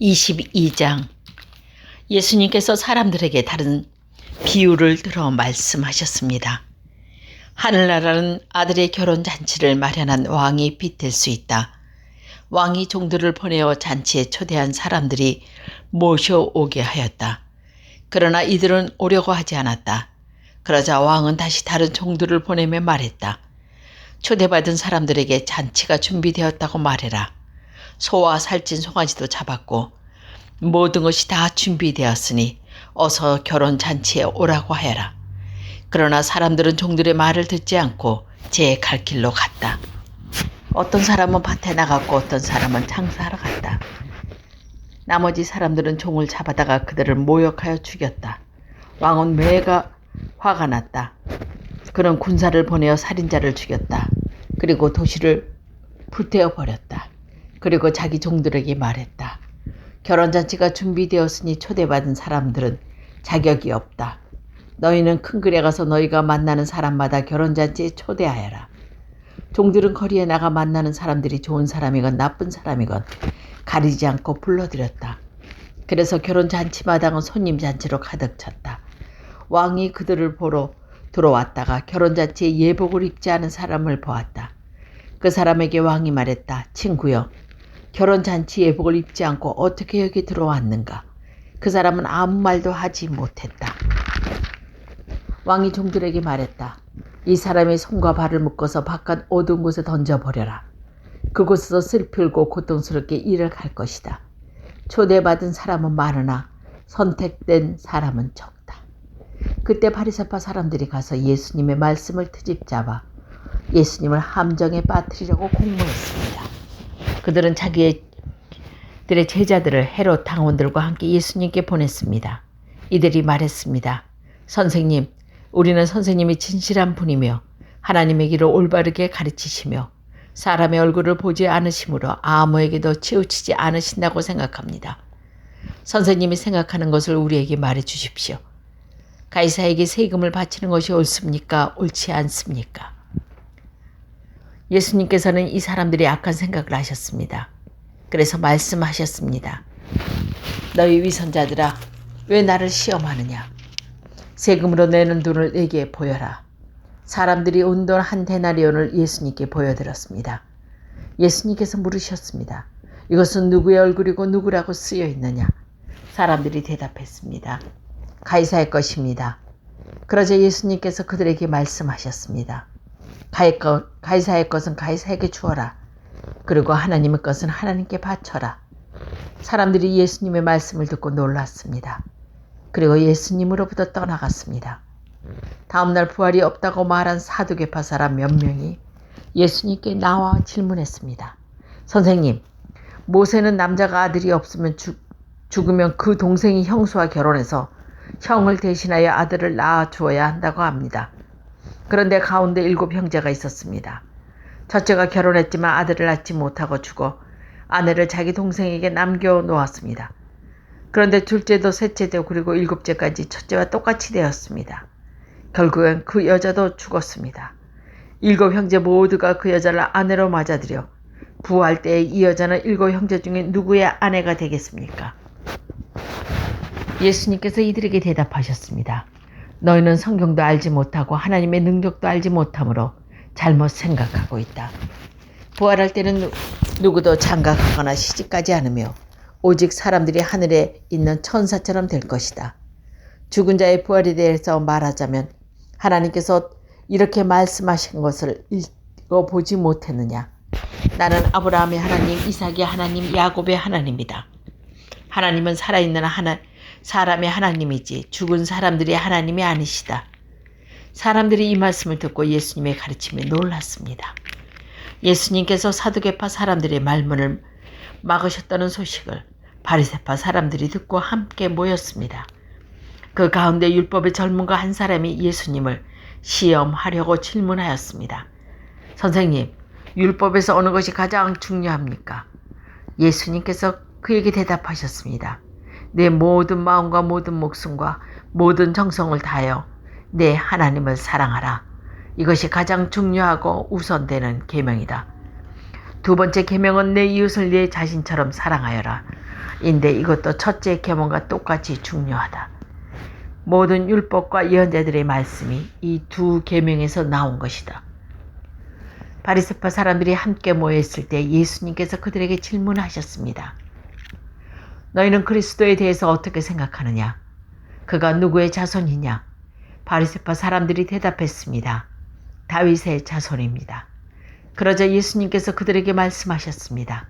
22장 예수님께서 사람들에게 다른 비유를 들어 말씀하셨습니다. 하늘나라는 아들의 결혼 잔치를 마련한 왕이 빗댈 수 있다. 왕이 종들을 보내어 잔치에 초대한 사람들이 모셔오게 하였다. 그러나 이들은 오려고 하지 않았다. 그러자 왕은 다시 다른 종들을 보내며 말했다. 초대받은 사람들에게 잔치가 준비되었다고 말해라. 소와 살찐 송아지도 잡았고 모든 것이 다 준비되었으니 어서 결혼 잔치에 오라고 하여라. 그러나 사람들은 종들의 말을 듣지 않고 제 갈 길로 갔다. 어떤 사람은 밭에 나갔고 어떤 사람은 장사하러 갔다. 나머지 사람들은 종을 잡아다가 그들을 모욕하여 죽였다. 왕은 매가 화가 났다. 그는 군사를 보내어 살인자를 죽였다. 그리고 도시를 불태워 버렸다. 그리고 자기 종들에게 말했다. 결혼잔치가 준비되었으니 초대받은 사람들은 자격이 없다. 너희는 큰 글에 가서 너희가 만나는 사람마다 결혼잔치에 초대하여라. 종들은 거리에 나가 만나는 사람들이 좋은 사람이건 나쁜 사람이건 가리지 않고 불러들였다. 그래서 결혼잔치 마당은 손님 잔치로 가득 찼다. 왕이 그들을 보러 들어왔다가 결혼잔치에 예복을 입지 않은 사람을 보았다. 그 사람에게 왕이 말했다. 친구여, 결혼잔치 예복을 입지 않고 어떻게 여기 들어왔는가? 그 사람은 아무 말도 하지 못했다. 왕이 종들에게 말했다. 이 사람의 손과 발을 묶어서 바깥 어두운 곳에 던져버려라. 그곳에서 슬플고 고통스럽게 일을 갈 것이다. 초대받은 사람은 많으나 선택된 사람은 적다. 그때 바리새파 사람들이 가서 예수님의 말씀을 트집잡아 예수님을 함정에 빠뜨리려고 공모했습니다. 그들은 자기들의 제자들을 헤롯 당원들과 함께 예수님께 보냈습니다. 이들이 말했습니다. 선생님, 우리는 선생님이 진실한 분이며 하나님의 길을 올바르게 가르치시며 사람의 얼굴을 보지 않으시므로 아무에게도 치우치지 않으신다고 생각합니다. 선생님이 생각하는 것을 우리에게 말해 주십시오. 가이사에게 세금을 바치는 것이 옳습니까? 옳지 않습니까? 예수님께서는 이 사람들이 악한 생각을 하셨습니다. 그래서 말씀하셨습니다. 너희 위선자들아, 왜 나를 시험하느냐? 세금으로 내는 돈을 내게 보여라. 사람들이 온 돈 한 데나리온을 예수님께 보여드렸습니다. 예수님께서 물으셨습니다. 이것은 누구의 얼굴이고 누구라고 쓰여 있느냐? 사람들이 대답했습니다. 가이사의 것입니다. 그러자 예수님께서 그들에게 말씀하셨습니다. 가이사의 것은 가이사에게 주어라. 그리고 하나님의 것은 하나님께 바쳐라. 사람들이 예수님의 말씀을 듣고 놀랐습니다. 그리고 예수님으로부터 떠나갔습니다. 다음날 부활이 없다고 말한 사두개파 사람 몇 명이 예수님께 나와 질문했습니다. 선생님, 모세는 남자가 아들이 없으면 죽, 죽으면 그 동생이 형수와 결혼해서 형을 대신하여 아들을 낳아 주어야 한다고 합니다. 그런데 가운데 일곱 형제가 있었습니다. 첫째가 결혼했지만 아들을 낳지 못하고 죽어 아내를 자기 동생에게 남겨 놓았습니다. 그런데 둘째도 셋째도 그리고 일곱째까지 첫째와 똑같이 되었습니다. 결국엔 그 여자도 죽었습니다. 일곱 형제 모두가 그 여자를 아내로 맞아들여 부활 때에 이 여자는 일곱 형제 중에 누구의 아내가 되겠습니까? 예수님께서 이들에게 대답하셨습니다. 너희는 성경도 알지 못하고 하나님의 능력도 알지 못하므로 잘못 생각하고 있다. 부활할 때는 누구도 장가가거나 시집가지 않으며 오직 사람들이 하늘에 있는 천사처럼 될 것이다. 죽은 자의 부활에 대해서 말하자면 하나님께서 이렇게 말씀하신 것을 읽어보지 못했느냐. 나는 아브라함의 하나님, 이삭의 하나님, 야곱의 하나님이다. 하나님은 살아있는 하나, 사람의 하나님이지 죽은 사람들의 하나님이 아니시다. 사람들이 이 말씀을 듣고 예수님의 가르침에 놀랐습니다. 예수님께서 사두개파 사람들의 말문을 막으셨다는 소식을 바리새파 사람들이 듣고 함께 모였습니다. 그 가운데 율법의 젊은가 한 사람이 예수님을 시험하려고 질문하였습니다. 선생님, 율법에서 어느 것이 가장 중요합니까? 예수님께서 그에게 대답하셨습니다. 내 모든 마음과 모든 목숨과 모든 정성을 다하여 내 하나님을 사랑하라. 이것이 가장 중요하고 우선되는 계명이다. 두 번째 계명은 내 이웃을 내 자신처럼 사랑하여라. 인데 이것도 첫째 계명과 똑같이 중요하다. 모든 율법과 예언자들의 말씀이 이 두 계명에서 나온 것이다. 바리새파 사람들이 함께 모여 있을 때 예수님께서 그들에게 질문하셨습니다. 너희는 그리스도에 대해서 어떻게 생각하느냐? 그가 누구의 자손이냐? 바리새파 사람들이 대답했습니다. 다윗의 자손입니다. 그러자 예수님께서 그들에게 말씀하셨습니다.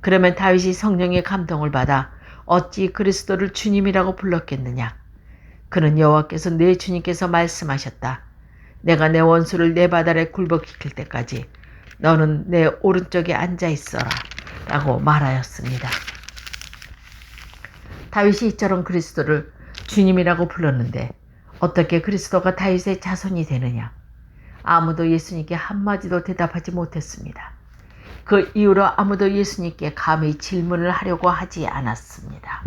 그러면 다윗이 성령의 감동을 받아 어찌 그리스도를 주님이라고 불렀겠느냐? 그는 여호와께서 내 주님께서 말씀하셨다. 내가 내 원수를 내 바다에 굴복시킬 때까지 너는 내 오른쪽에 앉아 있어라. 라고 말하였습니다. 다윗이 이처럼 그리스도를 주님이라고 불렀는데 어떻게 그리스도가 다윗의 자손이 되느냐? 아무도 예수님께 한마디도 대답하지 못했습니다. 그 이후로 아무도 예수님께 감히 질문을 하려고 하지 않았습니다.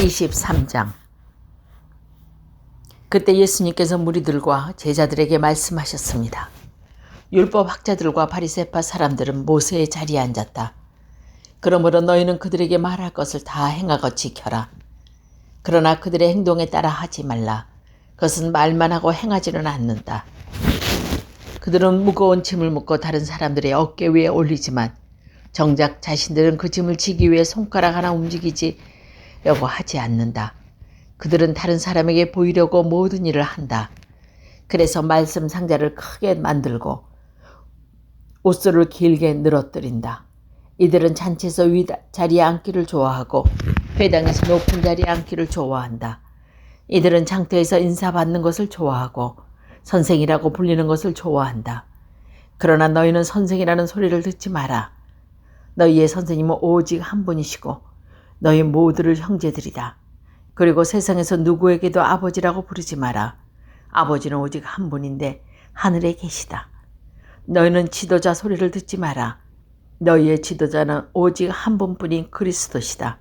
23장 그때 예수님께서 무리들과 제자들에게 말씀하셨습니다. 율법 학자들과 바리새파 사람들은 모세의 자리에 앉았다. 그러므로 너희는 그들에게 말할 것을 다 행하고 지켜라. 그러나 그들의 행동에 따라 하지 말라. 그것은 말만 하고 행하지는 않는다. 그들은 무거운 짐을 묶고 다른 사람들의 어깨 위에 올리지만 정작 자신들은 그 짐을 지기 위해 손가락 하나 움직이지려고 하지 않는다. 그들은 다른 사람에게 보이려고 모든 일을 한다. 그래서 말씀 상자를 크게 만들고 옷소를 길게 늘어뜨린다. 이들은 잔치에서 위 자리에 앉기를 좋아하고 회당에서 높은 자리에 앉기를 좋아한다. 이들은 장터에서 인사받는 것을 좋아하고 선생이라고 불리는 것을 좋아한다. 그러나 너희는 선생이라는 소리를 듣지 마라. 너희의 선생님은 오직 한 분이시고 너희 모두를 형제들이다. 그리고 세상에서 누구에게도 아버지라고 부르지 마라. 아버지는 오직 한 분인데 하늘에 계시다. 너희는 지도자 소리를 듣지 마라. 너희의 지도자는 오직 한 분뿐인 그리스도시다.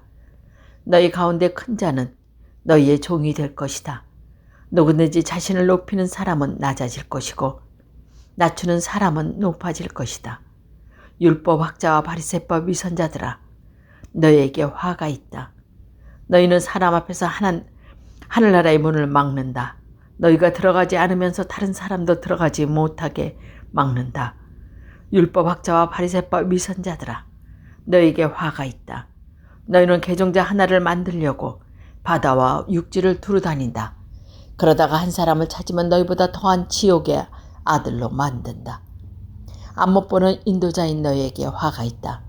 너희 가운데 큰 자는 너희의 종이 될 것이다. 누구든지 자신을 높이는 사람은 낮아질 것이고 낮추는 사람은 높아질 것이다. 율법 학자와 바리새법 위선자들아 너희에게 화가 있다. 너희는 사람 앞에서 하늘, 하늘나라의 문을 막는다. 너희가 들어가지 않으면서 다른 사람도 들어가지 못하게 막는다. 율법학자와 바리새법 위선자들아 너희에게 화가 있다. 너희는 개종자 하나를 만들려고 바다와 육지를 두루 다닌다. 그러다가 한 사람을 찾으면 너희보다 더한 지옥의 아들로 만든다. 안 못 보는 인도자인 너희에게 화가 있다.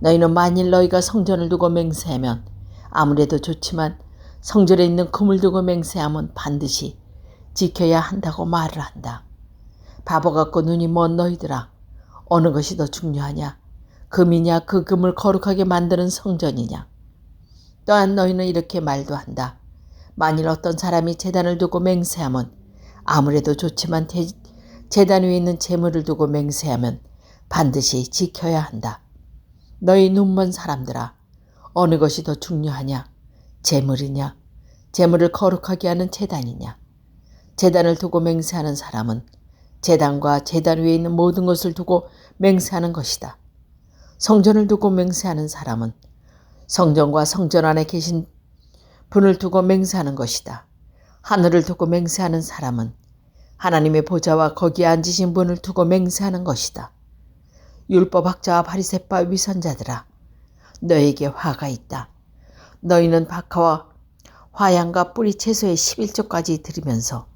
너희는 만일 너희가 성전을 두고 맹세하면 아무래도 좋지만 성전에 있는 금을 두고 맹세하면 반드시 지켜야 한다고 말을 한다. 바보 같고 눈이 먼 너희들아 어느 것이 더 중요하냐? 금이냐 그 금을 거룩하게 만드는 성전이냐? 또한 너희는 이렇게 말도 한다. 만일 어떤 사람이 재단을 두고 맹세하면 아무래도 좋지만 재단 위에 있는 재물을 두고 맹세하면 반드시 지켜야 한다. 너희 눈먼 사람들아 어느 것이 더 중요하냐? 재물이냐? 재물을 거룩하게 하는 재단이냐? 재단을 두고 맹세하는 사람은 재단과 재단 위에 있는 모든 것을 두고 맹세하는 것이다. 성전을 두고 맹세하는 사람은 성전과 성전 안에 계신 분을 두고 맹세하는 것이다. 하늘을 두고 맹세하는 사람은 하나님의 보좌와 거기에 앉으신 분을 두고 맹세하는 것이다. 율법학자와 바리새파 위선자들아 너에게 화가 있다. 너희는 박하와 화양과 뿌리 채소의 11조까지 들으면서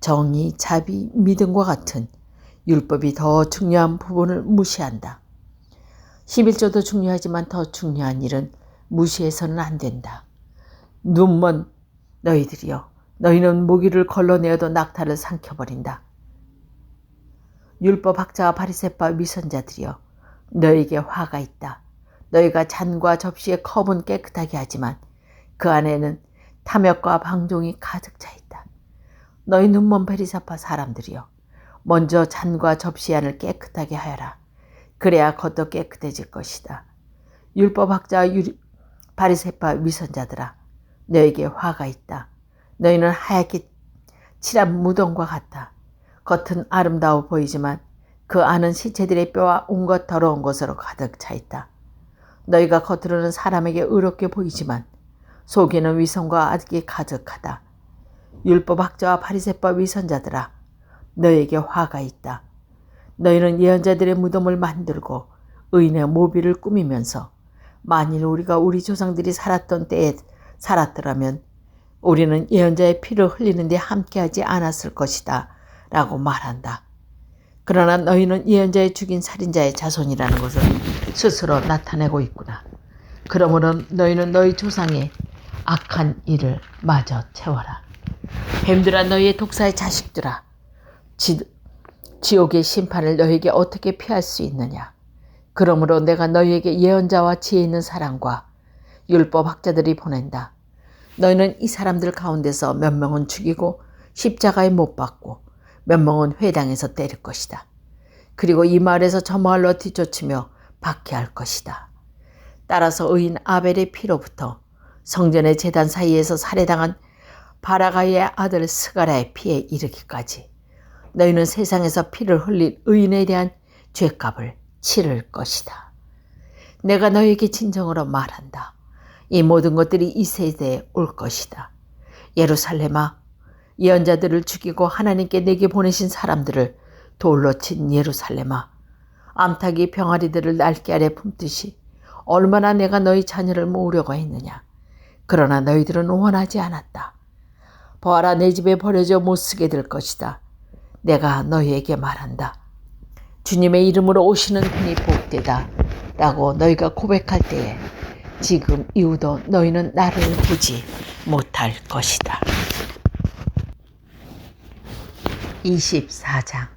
정의, 자비, 믿음과 같은 율법이 더 중요한 부분을 무시한다. 11조도 중요하지만 더 중요한 일은 무시해서는 안 된다. 눈먼 너희들이여 너희는 모기를 걸러내어도 낙타를 삼켜버린다. 율법 학자와 바리새파 위선자들이여 너에게 화가 있다. 너희가 잔과 접시의 컵은 깨끗하게 하지만 그 안에는 탐욕과 방종이 가득 차 있다. 너희 눈먼 베리사파 사람들이여 먼저 잔과 접시 안을 깨끗하게 하여라. 그래야 겉도 깨끗해질 것이다. 율법학자 바리새파 위선자들아 너에게 화가 있다. 너희는 하얗게 칠한 무덤과 같다. 겉은 아름다워 보이지만 그 안은 시체들의 뼈와 온갖 더러운 것으로 가득 차 있다. 너희가 겉으로는 사람에게 의롭게 보이지만 속에는 위선과 악이 가득하다. 율법학자와 바리새법 위선자들아 너에게 화가 있다. 너희는 예언자들의 무덤을 만들고 의인의 모비를 꾸미면서 만일 우리가 우리 조상들이 살았던 때에 살았더라면 우리는 예언자의 피를 흘리는데 함께하지 않았을 것이다. 라고 말한다. 그러나 너희는 예언자의 죽인 살인자의 자손이라는 것을 스스로 나타내고 있구나. 그러므로 너희는 너희 조상의 악한 일을 마저 채워라. 뱀들아 너희의 독사의 자식들아 지, 지옥의 심판을 너희에게 어떻게 피할 수 있느냐. 그러므로 내가 너희에게 예언자와 지혜 있는 사람과 율법 학자들이 보낸다. 너희는 이 사람들 가운데서 몇 명은 죽이고 십자가에 못 박고 몇 명은 회당에서 때릴 것이다. 그리고 이 마을에서 저 마을로 뒤쫓으며 박해할 것이다. 따라서 의인 아벨의 피로부터 성전의 재단 사이에서 살해당한 바라가의 아들 스가라의 피에 이르기까지 너희는 세상에서 피를 흘린 의인에 대한 죄값을 치를 것이다. 내가 너에게 진정으로 말한다. 이 모든 것들이 이 세대에 올 것이다. 예루살렘아, 예언자들을 죽이고 하나님께 내게 보내신 사람들을 돌로 친 예루살렘아, 암탉이 병아리들을 날개 아래 품듯이 얼마나 내가 너희 자녀를 모으려고 했느냐. 그러나 너희들은 원하지 않았다. 보아라 내 집에 버려져 못 쓰게 될 것이다. 내가 너희에게 말한다. 주님의 이름으로 오시는 분이 복되다. 라고 너희가 고백할 때에 지금 이후도 너희는 나를 보지 못할 것이다. 24장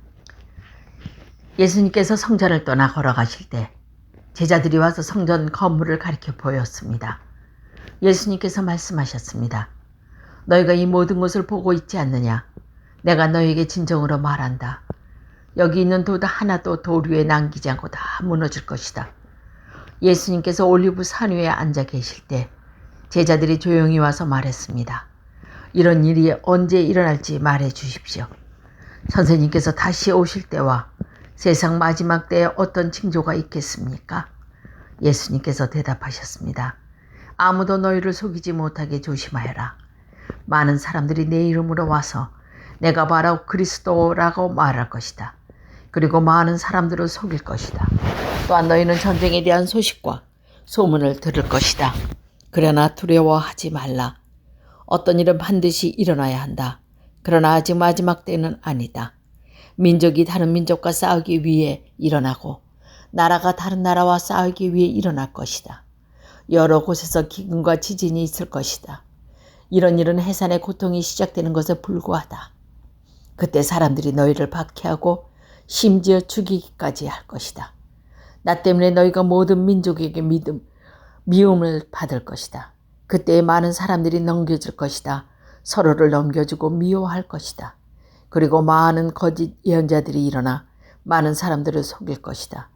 예수님께서 성전을 떠나 걸어가실 때 제자들이 와서 성전 건물을 가리켜 보였습니다. 예수님께서 말씀하셨습니다. 너희가 이 모든 것을 보고 있지 않느냐? 내가 너희에게 진정으로 말한다. 여기 있는 돌도 하나도 돌 위에 남기지 않고 다 무너질 것이다. 예수님께서 올리브 산 위에 앉아 계실 때 제자들이 조용히 와서 말했습니다. 이런 일이 언제 일어날지 말해 주십시오. 선생님께서 다시 오실 때와 세상 마지막 때에 어떤 징조가 있겠습니까? 예수님께서 대답하셨습니다. 아무도 너희를 속이지 못하게 조심하여라. 많은 사람들이 내 이름으로 와서 내가 바로 그리스도라고 말할 것이다. 그리고 많은 사람들을 속일 것이다. 또한 너희는 전쟁에 대한 소식과 소문을 들을 것이다. 그러나 두려워하지 말라. 어떤 일은 반드시 일어나야 한다. 그러나 아직 마지막 때는 아니다. 민족이 다른 민족과 싸우기 위해 일어나고 나라가 다른 나라와 싸우기 위해 일어날 것이다. 여러 곳에서 기근과 지진이 있을 것이다. 이런 일은 해산의 고통이 시작되는 것에 불과하다. 그때 사람들이 너희를 박해하고 심지어 죽이기까지 할 것이다. 나 때문에 너희가 모든 민족에게 믿음, 미움을 받을 것이다. 그때 많은 사람들이 넘겨줄 것이다. 서로를 넘겨주고 미워할 것이다. 그리고 많은 거짓 예언자들이 일어나 많은 사람들을 속일 것이다.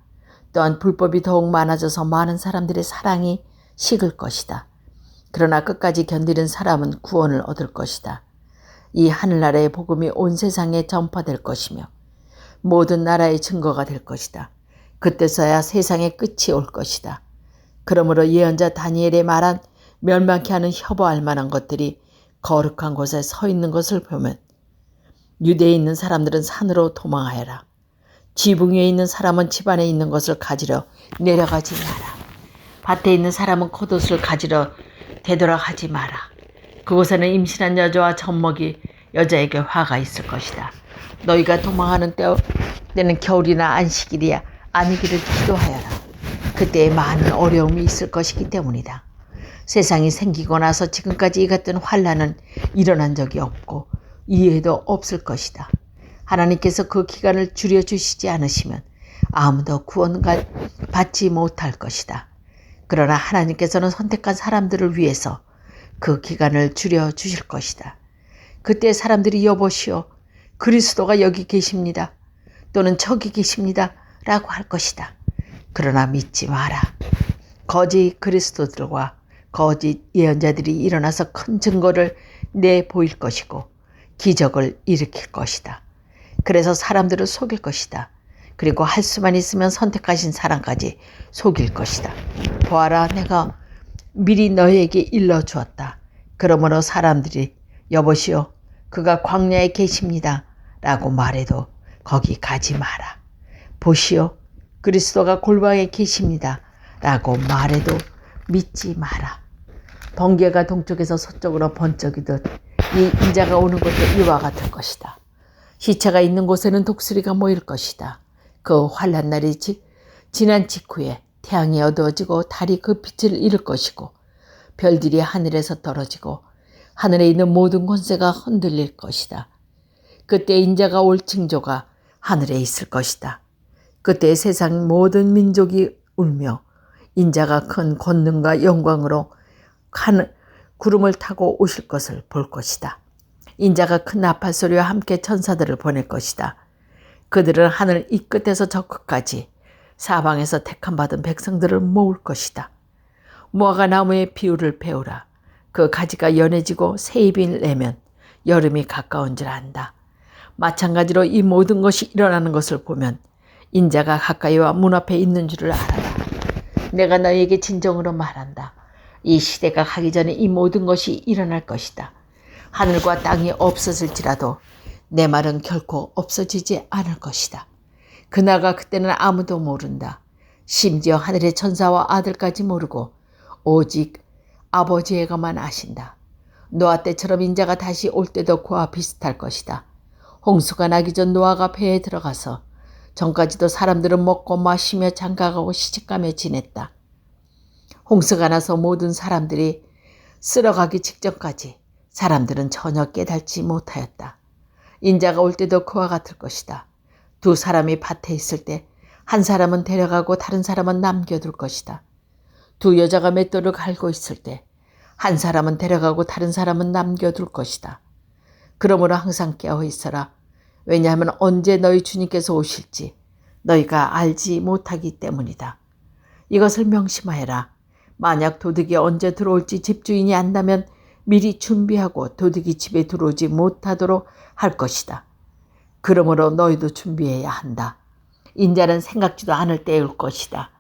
또한 불법이 더욱 많아져서 많은 사람들의 사랑이 식을 것이다. 그러나 끝까지 견디는 사람은 구원을 얻을 것이다. 이 하늘나라의 복음이 온 세상에 전파될 것이며 모든 나라의 증거가 될 것이다. 그때서야 세상의 끝이 올 것이다. 그러므로 예언자 다니엘의 말한 멸망케 하는 협오할 만한 것들이 거룩한 곳에 서 있는 것을 보면 유대에 있는 사람들은 산으로 도망하여라. 지붕 위에 있는 사람은 집안에 있는 것을 가지러 내려가지 마라. 밭에 있는 사람은 겉옷을 가지러 되돌아가지 마라. 그곳에는 임신한 여자와 젖먹이 여자에게 화가 있을 것이다. 너희가 도망하는 때, 때는 겨울이나 안식일이야 아니기를 기도하여라. 그때에 많은 어려움이 있을 것이기 때문이다. 세상이 생기고 나서 지금까지 이 같은 환란은 일어난 적이 없고 이해도 없을 것이다. 하나님께서 그 기간을 줄여 주시지 않으시면 아무도 구원 받지 못할 것이다. 그러나 하나님께서는 선택한 사람들을 위해서 그 기간을 줄여 주실 것이다. 그때 사람들이 여보시오. 그리스도가 여기 계십니다. 또는 저기 계십니다. 라고 할 것이다. 그러나 믿지 마라. 거짓 그리스도들과 거짓 예언자들이 일어나서 큰 증거를 내 보일 것이고 기적을 일으킬 것이다. 그래서 사람들을 속일 것이다. 그리고 할 수만 있으면 선택하신 사람까지 속일 것이다. 보아라, 내가 미리 너에게 일러 주었다. 그러므로 사람들이 여보시오, 그가 광야에 계십니다. 라고 말해도 거기 가지 마라. 보시오, 그리스도가 골방에 계십니다. 라고 말해도 믿지 마라. 번개가 동쪽에서 서쪽으로 번쩍이듯 이 인자가 오는 것도 이와 같을 것이다. 시체가 있는 곳에는 독수리가 모일 것이다. 그 환란 날이 지, 지난 직후에 태양이 어두워지고 달이 그 빛을 잃을 것이고 별들이 하늘에서 떨어지고 하늘에 있는 모든 권세가 흔들릴 것이다. 그때 인자가 올 징조가 하늘에 있을 것이다. 그때 세상 모든 민족이 울며 인자가 큰 권능과 영광으로 하늘, 구름을 타고 오실 것을 볼 것이다. 인자가 큰 나팔 소리와 함께 천사들을 보낼 것이다. 그들은 하늘 이 끝에서 저 끝까지 사방에서 택함 받은 백성들을 모을 것이다. 무화과 나무의 비율을 배우라. 그 가지가 연해지고 새잎이 내면 여름이 가까운 줄 안다. 마찬가지로 이 모든 것이 일어나는 것을 보면 인자가 가까이와 문 앞에 있는 줄을 알아라. 내가 너에게 진정으로 말한다. 이 시대가 가기 전에 이 모든 것이 일어날 것이다. 하늘과 땅이 없어질지라도 내 말은 결코 없어지지 않을 것이다. 그날과 그때는 아무도 모른다. 심지어 하늘의 천사와 아들까지 모르고 오직 아버지에게만 아신다. 노아 때처럼 인자가 다시 올 때도 그와 비슷할 것이다. 홍수가 나기 전 노아가 배에 들어가서 전까지도 사람들은 먹고 마시며 장가가고 시집가며 지냈다. 홍수가 나서 모든 사람들이 쓸어가기 직전까지 사람들은 전혀 깨닫지 못하였다. 인자가 올 때도 그와 같을 것이다. 두 사람이 밭에 있을 때 한 사람은 데려가고 다른 사람은 남겨둘 것이다. 두 여자가 맷돌을 갈고 있을 때 한 사람은 데려가고 다른 사람은 남겨둘 것이다. 그러므로 항상 깨어 있어라. 왜냐하면 언제 너희 주님께서 오실지 너희가 알지 못하기 때문이다. 이것을 명심하여라. 만약 도둑이 언제 들어올지 집주인이 안다면 미리 준비하고 도둑이 집에 들어오지 못하도록 할 것이다. 그러므로 너희도 준비해야 한다. 인자는 생각지도 않을 올 것이다.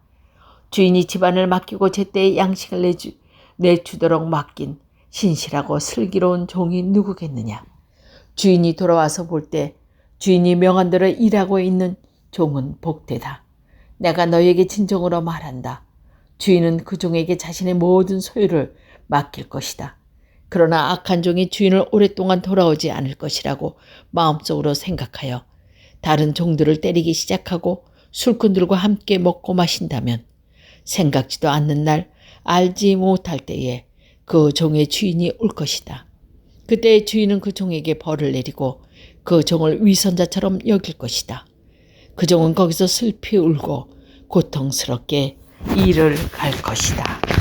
주인이 집안을 맡기고 제때에 양식을 내주, 내주도록 맡긴 신실하고 슬기로운 종이 누구겠느냐. 주인이 돌아와서 볼 때 주인이 명한 대로 일하고 있는 종은 복되다. 내가 너에게 진정으로 말한다. 주인은 그 종에게 자신의 모든 소유를 맡길 것이다. 그러나 악한 종이 주인을 오랫동안 돌아오지 않을 것이라고 마음속으로 생각하여 다른 종들을 때리기 시작하고 술꾼들과 함께 먹고 마신다면 생각지도 않는 날 알지 못할 때에 그 종의 주인이 올 것이다. 그때 주인은 그 종에게 벌을 내리고 그 종을 위선자처럼 여길 것이다. 그 종은 거기서 슬피 울고 고통스럽게 일을 갈 것이다.